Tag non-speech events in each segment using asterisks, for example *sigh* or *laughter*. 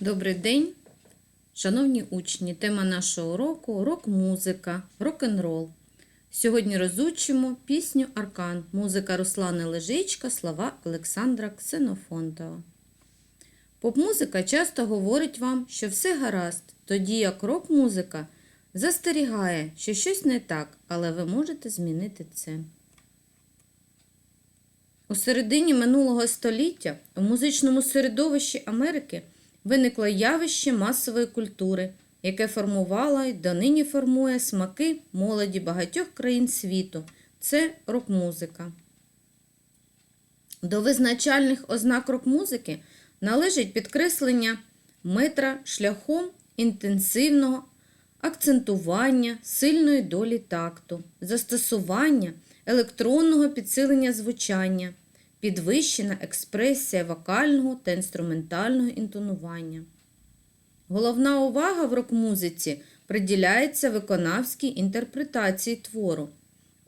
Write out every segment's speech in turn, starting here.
Добрий день, шановні учні. Тема нашого уроку рок-музика, рок-н-рол. Сьогодні розучимо пісню Аркан, музика Руслани Лежичка, слова Олександра Ксенофонтова. Поп-музика часто говорить вам, що все гаразд, тоді як рок-музика застерігає, що щось не так, але ви можете змінити це. У середині минулого століття у музичному середовищі Америки виникло явище масової культури, яке формувало і донині формує смаки молоді багатьох країн світу. Це рок-музика. До визначальних ознак рок-музики належить підкреслення метра шляхом інтенсивного акцентування сильної долі такту, застосування електронного підсилення звучання, підвищена експресія вокального та інструментального інтонування. Головна увага в рок-музиці приділяється виконавській інтерпретації твору.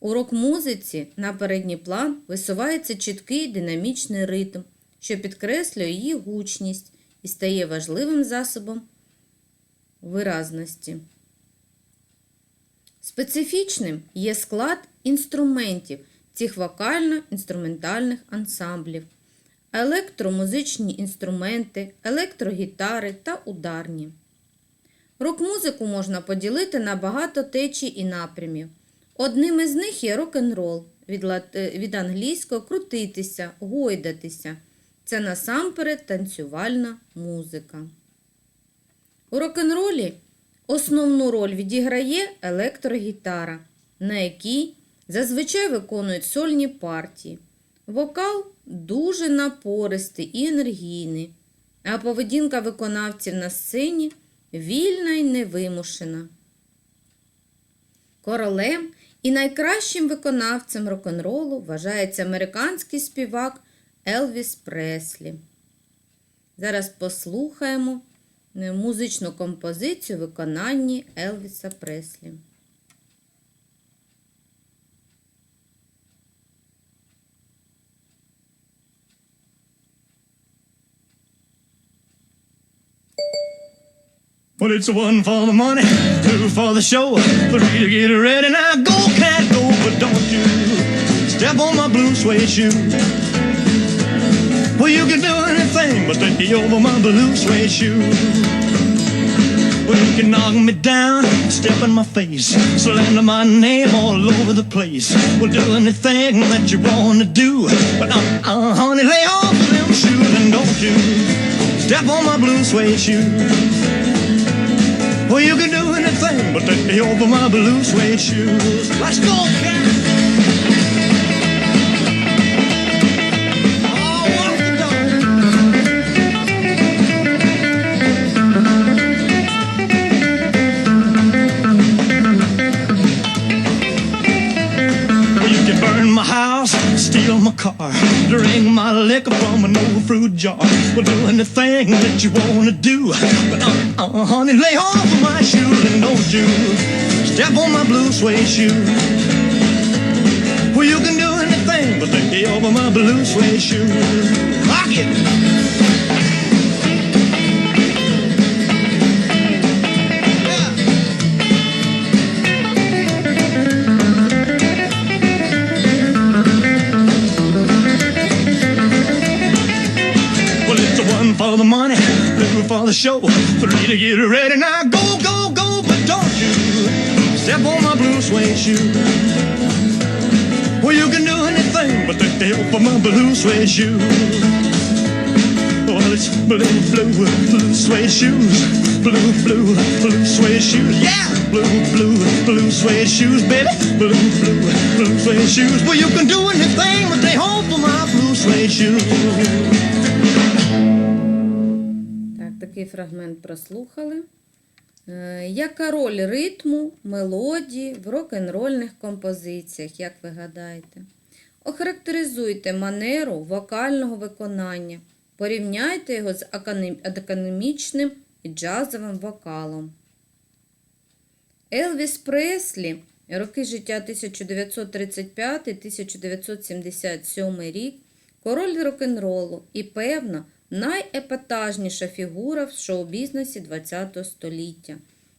У рок-музиці на передній план висувається чіткий динамічний ритм, що підкреслює її гучність і стає важливим засобом виразності. Специфічним є склад інструментів цих вокально-інструментальних ансамблів, електромузичні інструменти, електрогітари та ударні. Рок-музику можна поділити на багато течій і напрямів. Одним із них є рок-н-рол від, е, від англійського крутитися, гойдатися. Це насамперед танцювальна музика. У рок-н-ролі основну роль відіграє електрогітара, на якій зазвичай виконують сольні партії. Вокал дуже напористий і енергійний, а поведінка виконавців на сцені вільна і невимушена. Королем і найкращим виконавцем рок-н-ролу вважається американський співак Елвіс Преслі. Зараз послухаємо музичну композицію виконанні Елвіса Преслі. Well, it's one for the money, two for the show, three to get ready. Now go, cat, go, but don't you step on my blue suede shoe. Well, you can do anything but take me over my blue suede shoe. Well, you can knock me down, step in my face, slander my name all over the place. Well, do anything that you wanna do, but uh, uh, honey, lay off of them shoes and don't you step on my blue suede shoe. Well, you can do anything but take me over my blue suede shoes. Let's go, cat. Drink my liquor from an old fruit jar. Well, do anything that you wanna do. But uh, uh, honey, lay off of my shoes and don't you step on my blue suede shoes. Well, you can do anything but me over my blue suede shoes. Rock it. For the money, two for the show, three to get ready. Now go, go, go, but don't you step on my blue suede shoe. Well, you can do anything but take the help of my blue suede shoe. Well, it's blue, blue, blue suede shoes. Blue, blue, blue suede shoes. Yeah! Blue, blue, blue suede shoes, baby. Blue, blue, blue suede shoes. Well, you can do anything but they hope for my blue suede shoes. Так, такий фрагмент прослухали. Е, Яка роль ритму, мелодії в рок-н-рольних композиціях, як ви гадаєте? Охарактеризуйте манеру вокального виконання. Порівняйте його з академічним і джазовим вокалом. Елвіс Преслі, роки життя 1935-1977 рік, король рок-н-ролу і, певно, найепатажніша фігура в шоу-бізнесі ХХ століття.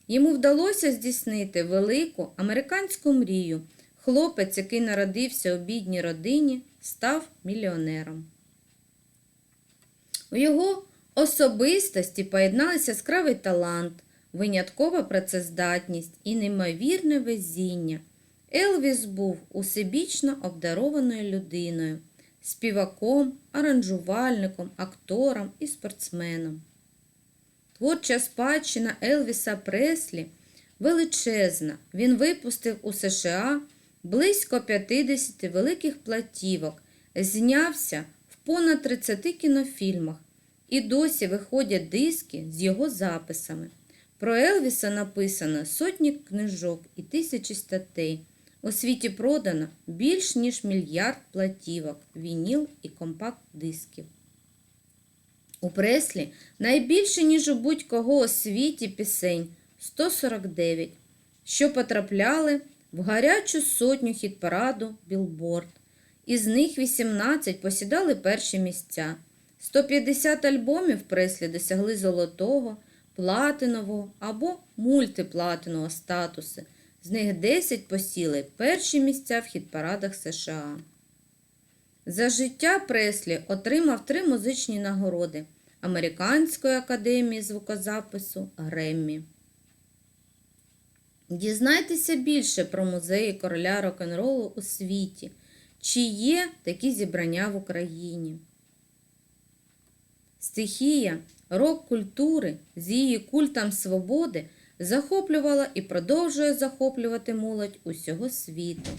Йому вдалося здійснити велику американську мрію. Хлопець, який народився у бідній родині, став мільйонером. У його особистості поєдналися яскравий талант, виняткова працездатність і неймовірне везіння. Елвіс був усебічно обдарованою людиною, співаком, аранжувальником, актором і спортсменом. Творча спадщина Елвіса Преслі величезна. Він випустив у США близько 50 великих платівок, знявся в понад 30 кінофільмах і досі виходять диски з його записами. Про Елвіса написано сотні книжок і тисячі статей. У світі продано більш ніж мільярд платівок, вініл і компакт-дисків. У Преслі найбільше, ніж у будь-кого у світі пісень 149, що потрапляли в гарячу сотню хіт-параду Білборд. Із них 18 посідали перші місця. 150 альбомів Преслі досягли золотого, платинового або мультиплатинового статуси. З них 10 посіли перші місця в хіт-парадах США. За життя Преслі отримав три музичні нагороди Американської академії звукозапису Греммі. Дізнайтеся більше про музеї короля рок-н-ролу у світі. Чи є такі зібрання в Україні? Стихія рок-культури з її культом свободи захоплювала і продовжує захоплювати молодь усього світу.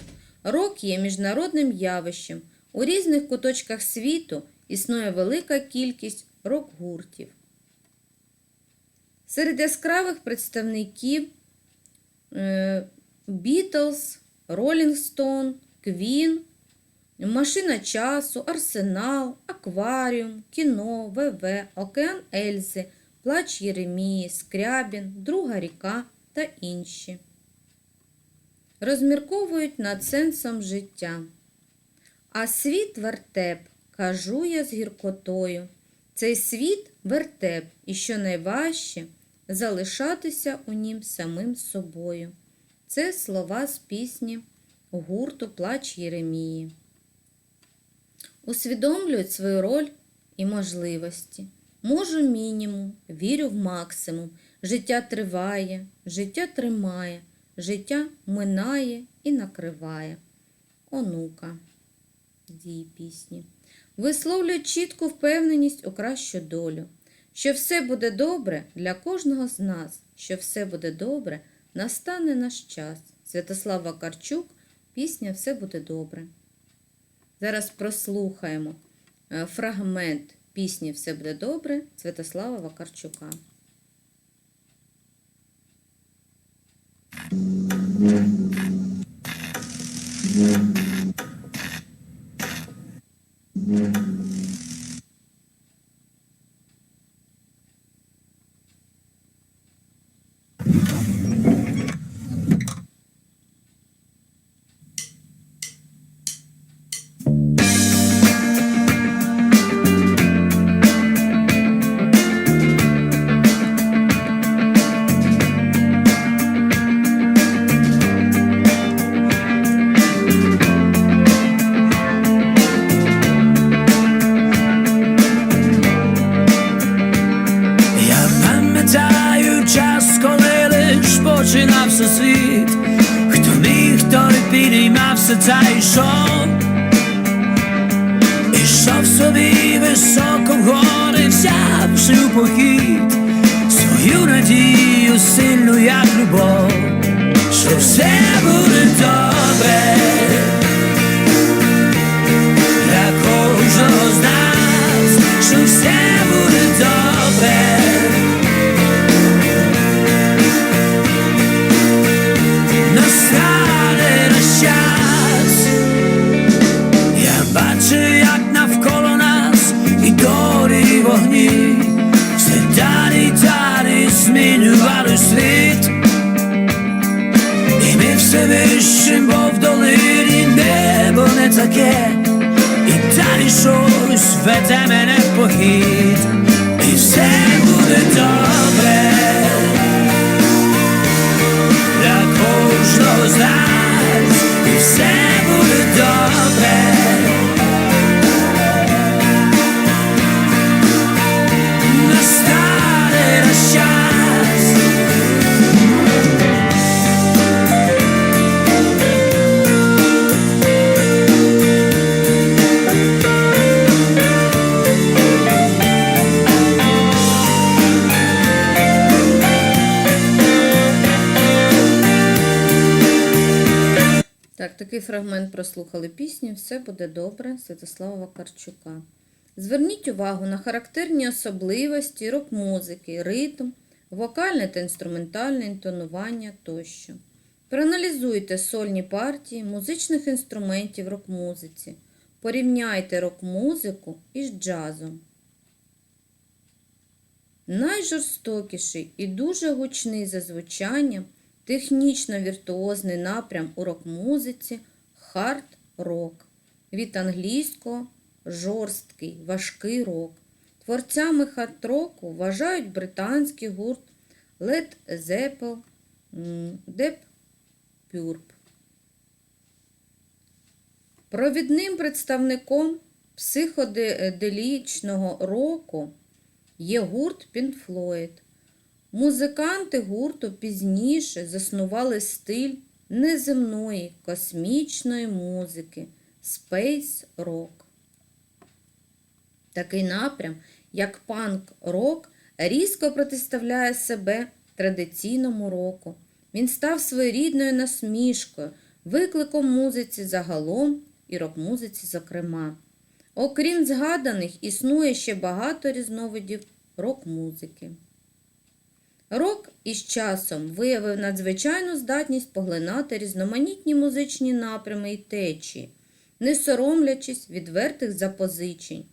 Рок є міжнародним явищем. У різних куточках світу існує велика кількість рок-гуртів. Серед яскравих представників Бітлз, Ролінг Стоун, Квін, Машина часу, Арсенал, Акваріум, Кіно, ВВ, Океан Ельзи, Плач Єремії, Скрябін, Друга ріка та інші. Розмірковують над сенсом життя. А світ вертеп, кажу я з гіркотою. Цей світ вертеп, і що найважче залишатися у нім самим собою. Це слова з пісні гурту Плач Єремії. Усвідомлюють свою роль і можливості. Можу мінімум, вірю в максимум. Життя триває, життя тримає, життя минає і накриває. Онука з її пісні. Висловлюють чітку впевненість у кращу долю, що все буде добре для кожного з нас, що все буде добре, настане наш час. Святослав Вакарчук, пісня Все буде добре. Зараз прослухаємо е, фрагмент пісні Все буде добре Святослава Вакарчука. Я підіймався та фрагмент прослухали пісні Все буде добре Святослава Вакарчука. Зверніть увагу на характерні особливості рок-музики, ритм, вокальне та інструментальне інтонування тощо. Проаналізуйте сольні партії музичних інструментів рок-музиці. Порівняйте рок-музику із джазом. Найжорстокіший і дуже гучний за звучанням, технічно віртуозний напрям у рок-музиці хард-рок. Від англійського жорсткий, важкий рок. Творцями хард-року вважають британський гурт Led Zeppelin, м, Deep Purple. Провідним представником психоделічного року є гурт Pink Floyd. Музиканти гурту пізніше заснували стиль неземної космічної музики Space Rock. Такий напрям, як панк-рок, різко протиставляє себе традиційному року. Він став своєрідною насмішкою, викликом музиці загалом і рок-музиці зокрема. Окрім згаданих, існує ще багато різновидів рок-музики. Рок із часом виявив надзвичайну здатність поглинати різноманітні музичні напрями і течії, не соромлячись відвертих запозичень.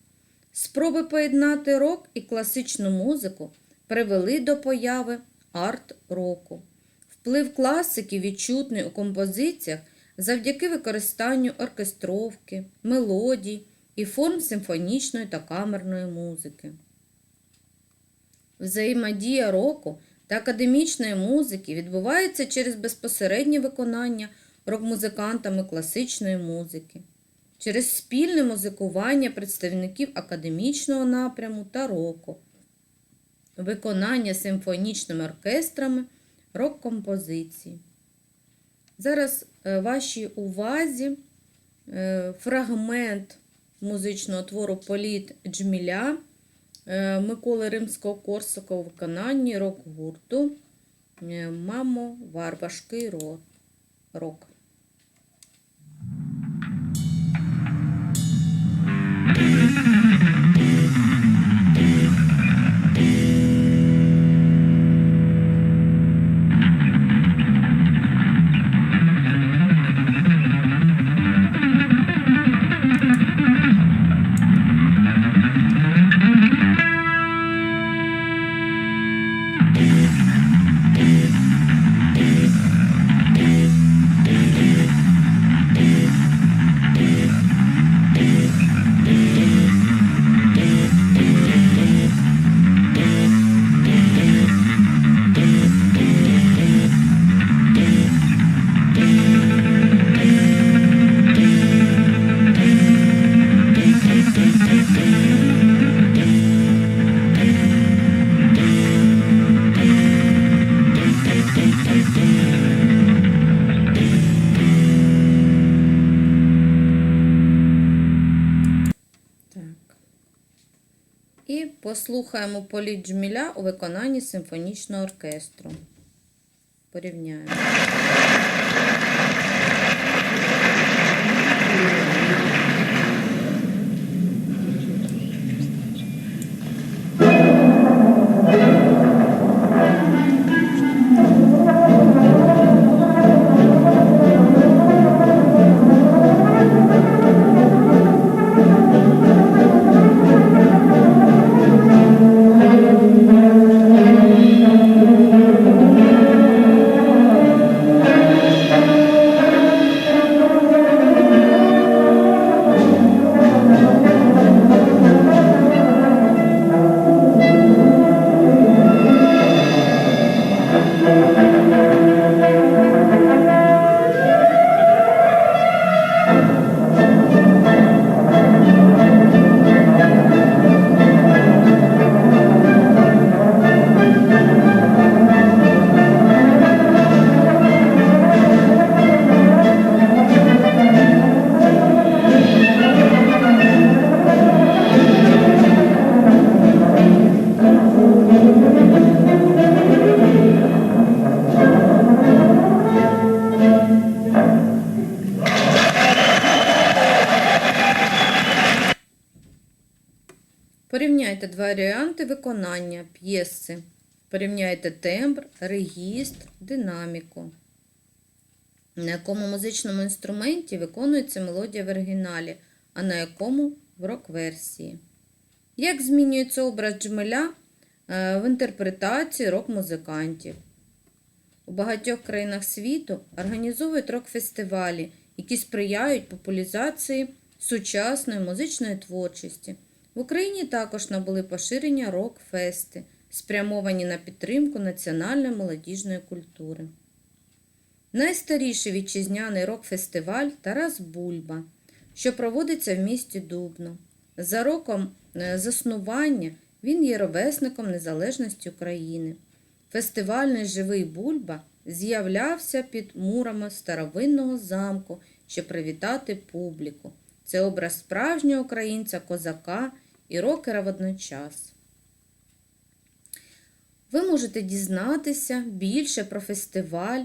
Спроби поєднати рок і класичну музику привели до появи арт-року. Вплив класики відчутний у композиціях завдяки використанню оркестровки, мелодій і форм симфонічної та камерної музики. Взаємодія року та академічної музики відбувається через безпосереднє виконання рок-музикантами класичної музики, через спільне музикування представників академічного напряму та року, виконання симфонічними оркестрами рок-композицій. Зараз е, вашій увазі е, фрагмент музичного твору Політ Джміля Миколи Римського Корсака у виконанні рок-гурту е, Мамо, Варвашкий рок. Послухаємо Політ Джміля у виконанні симфонічного оркестру. Порівняємо. Варіанти виконання п'єси. Порівняйте тембр, регістр, динаміку. На якому музичному інструменті виконується мелодія в оригіналі, а на якому в рок-версії. Як змінюється образ джмеля е, в інтерпретації рок-музикантів? У багатьох країнах світу організовують рок-фестивалі, які сприяють популяризації сучасної музичної творчості. В Україні також набули поширення рок-фести, спрямовані на підтримку національної молодіжної культури. Найстаріший вітчизняний рок-фестиваль Тарас Бульба, що проводиться в місті Дубно. За роком е, заснування він є ровесником незалежності України. Фестивальний живий Бульба з'являвся під мурами старовинного замку, щоб привітати публіку. Це образ справжнього українця, козака і рокера водночас. Ви можете дізнатися більше про фестиваль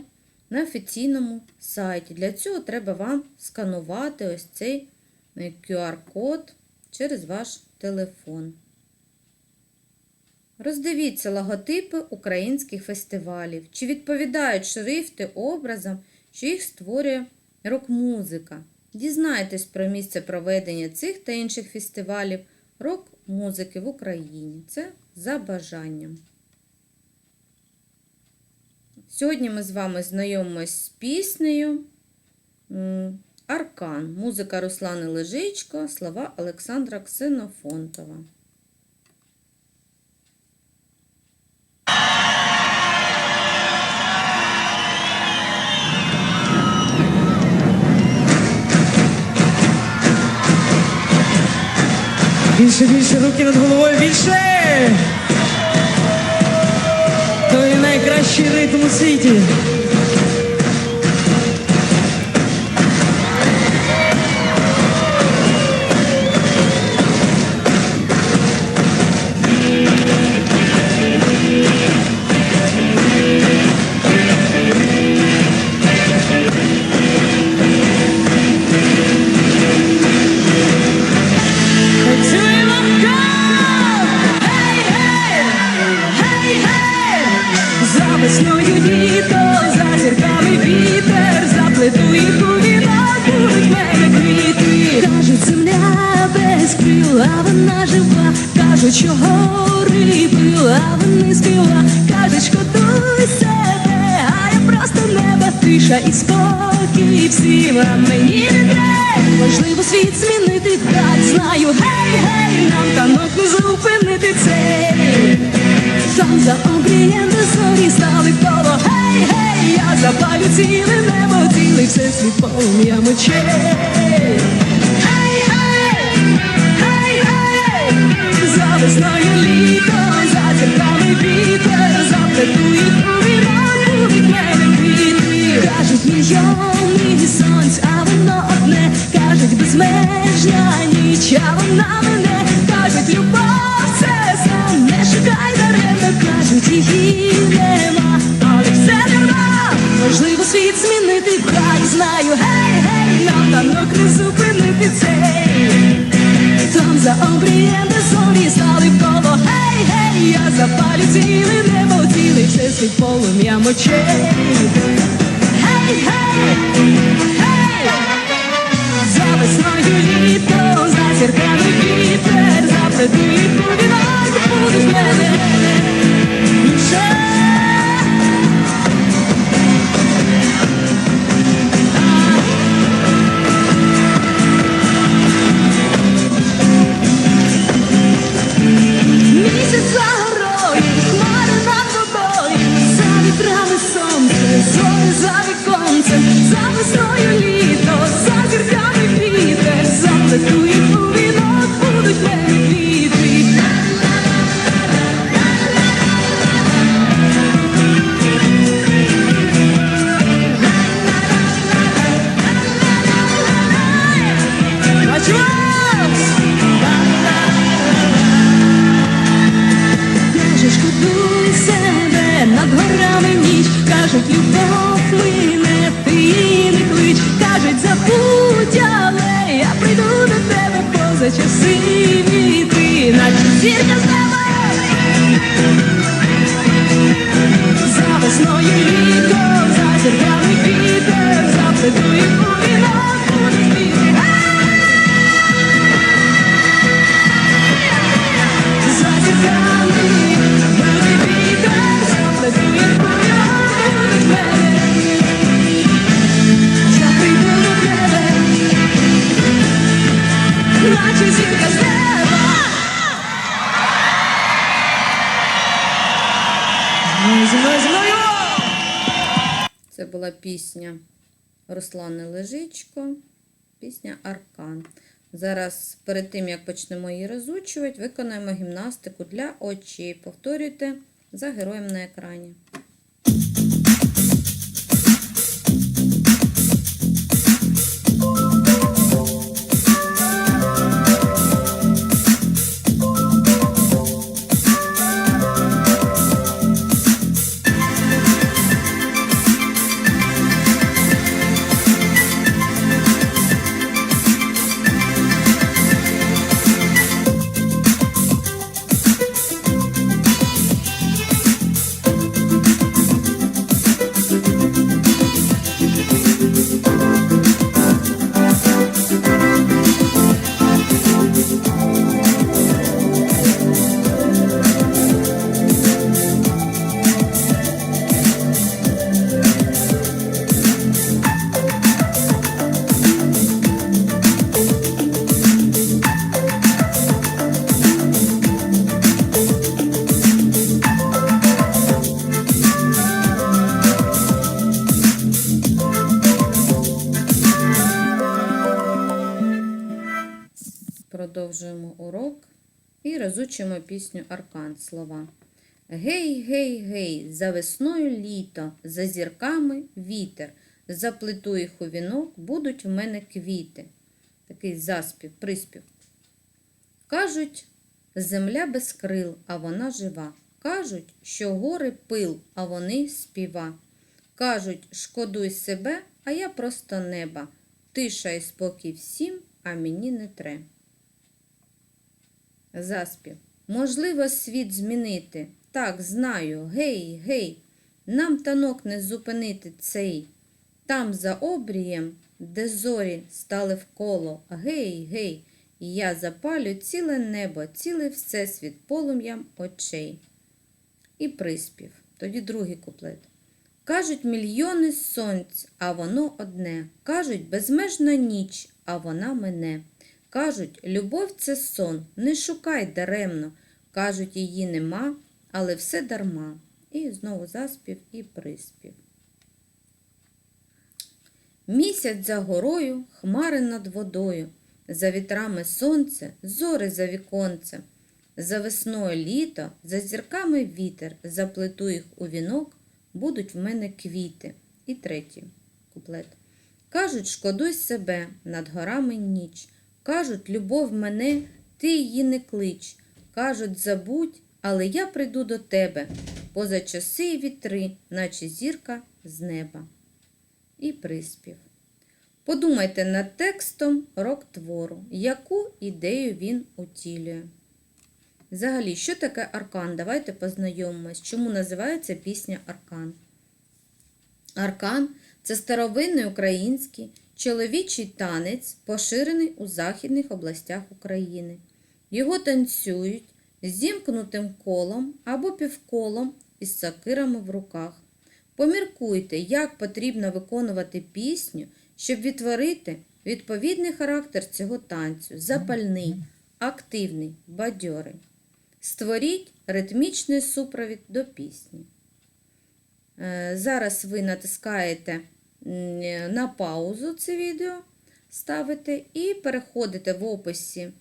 на офіційному сайті. Для цього треба вам сканувати ось цей е, QR-код через ваш телефон. Роздивіться логотипи українських фестивалів. Чи відповідають шрифти образам, що їх створює рок-музика. Дізнайтесь про місце проведення цих та інших фестивалів рок-музики в Україні. Це за бажанням. Сьогодні ми з вами знайомимось з піснею Аркан. Музика Руслани Лежичко, слова Олександра Ксенофонтова. Більше, більше, руки над головою, більше! Той найкращий ритм у світі. Мечей. за часи війти, наче зірка з неба За весною літо, за зірка. Була пісня Руслани Лежичко, пісня Аркан. Зараз, перед тим як почнемо її розучувати, виконаємо гімнастику для очей. Повторюйте за героєм на екрані. Продовжуємо урок і розучимо пісню Аркан слова. Гей, гей, гей, за весною літо, за зірками вітер, заплету їх у вінок, будуть в мене квіти. Такий заспів, приспів. Кажуть, земля без крил, а вона жива. Кажуть, що гори пил, а вони співа. Кажуть, шкодуй себе, а я просто неба. Тиша і спокій всім, а мені не тре. Заспів. Можливо, світ змінити. Так, знаю. Гей, гей. Нам танок не зупинити цей. Там за обрієм, де зорі стали вколо. Гей, гей. І я запалю ціле небо, цілий всесвіт полум'ям очей. І приспів. Тоді другий куплет. Кажуть мільйони сонць, а воно одне. Кажуть, безмежна ніч, а вона мене. Кажуть, любов це сон, не шукай даремно. Кажуть, її нема, але все дарма. І знову заспів і приспів. Місяць за горою, хмари над водою, за вітрами сонце, зори за віконце, за весною літо, за зірками вітер, заплету їх у вінок, будуть в мене квіти. І третій куплет. Кажуть, шкодуй себе, над горами ніч. Кажуть, любов мене, ти її не клич. Кажуть, забудь, але я прийду до тебе, поза часи і вітри, наче зірка з неба. І приспів. Подумайте над текстом рок твору, яку ідею він утілює. Взагалі, що таке аркан? Давайте познайомимось, чому називається пісня Аркан. Аркан це старовинний український чоловічий танець, поширений у західних областях України. Його танцюють зімкнутим колом або півколом із сокирами в руках. Поміркуйте, як потрібно виконувати пісню, щоб відтворити відповідний характер цього танцю запальний, активний, бадьорий. Створіть ритмічний супровід до пісні. Е, Зараз ви натискаєте на паузу це відео, ставите і переходите в описі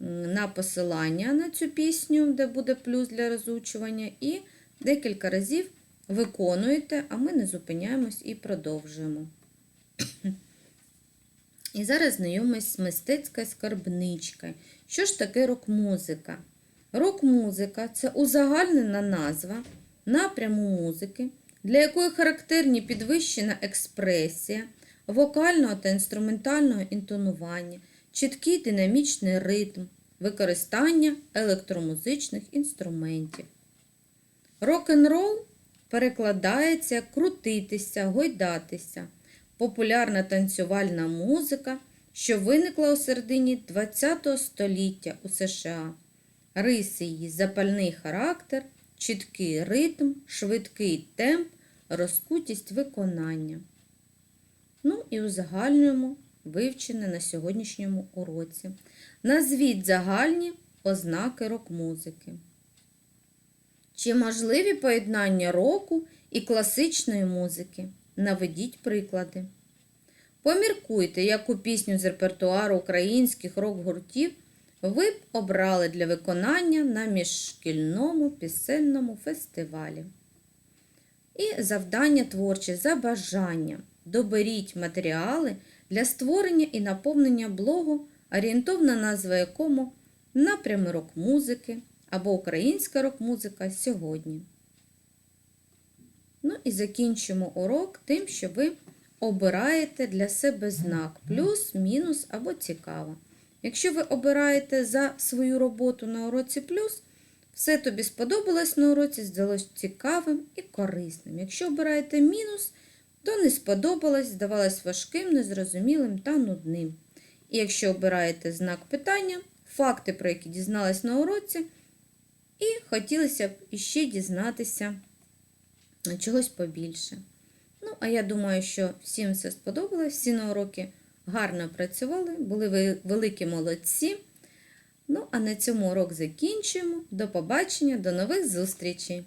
на посилання на цю пісню, де буде плюс для розучування, і декілька разів виконуєте, а ми не зупиняємось і продовжуємо. *clears throat* І зараз знайомимось з мистецькою скарбничкою. Що ж таке рок-музика? Рок-музика це узагальнена назва напряму музики, для якої характерні підвищена експресія, вокального та інструментального інтонування, чіткий динамічний ритм, використання електромузичних інструментів. Рок-н-рол перекладається крутитися, гойдатися, популярна танцювальна музика, що виникла у середині ХХ століття у США. Риси її запальний характер, чіткий ритм, швидкий темп, розкутість виконання. Ну і узагальнюємо вивчене на сьогоднішньому уроці. Назвіть загальні ознаки рок-музики. Чи можливі поєднання року і класичної музики? Наведіть приклади. Поміркуйте, яку пісню з репертуару українських рок-гуртів ви б обрали для виконання на міжшкільному пісенному фестивалі. І завдання творче за бажанням. Доберіть матеріали для створення і наповнення блогу, орієнтовна назва якому напрями рок-музики або українська рок-музика сьогодні. Ну і закінчимо урок тим, що ви обираєте для себе знак плюс, мінус або цікаво. Якщо ви обираєте за свою роботу на уроці плюс, все тобі сподобалось на уроці, здалось цікавим і корисним. Якщо обираєте мінус, то не сподобалось, здавалось важким, незрозумілим та нудним. І якщо обираєте знак питання, факти, про які дізналась на уроці, і хотілося б іще дізнатися чогось побільше. Ну, а я думаю, що всім все сподобалось, всі на уроки гарно працювали, були великі молодці. Ну, а на цьому урок закінчуємо. До побачення, до нових зустрічей!